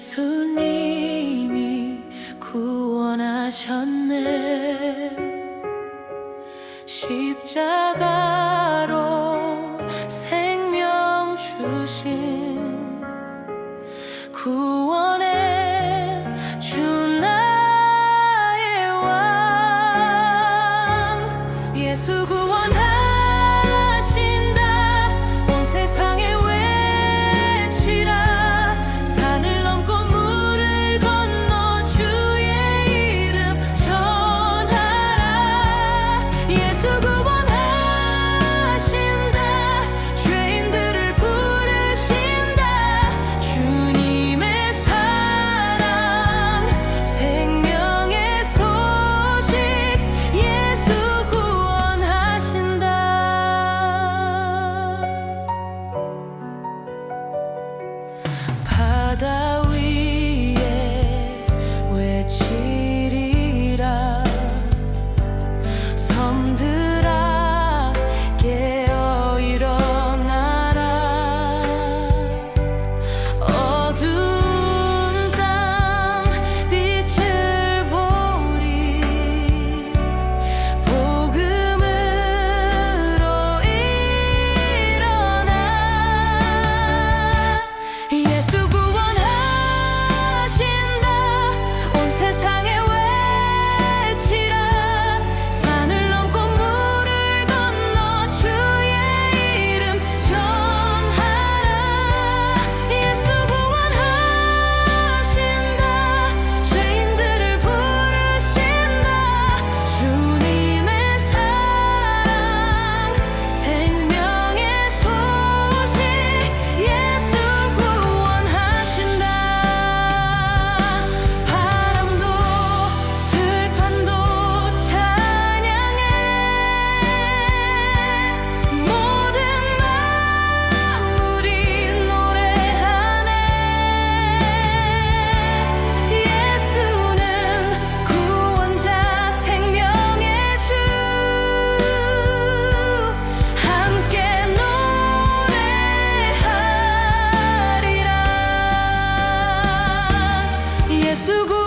예수님이 구원하셨네. 십자가로 생명 주신 구원 come to 수고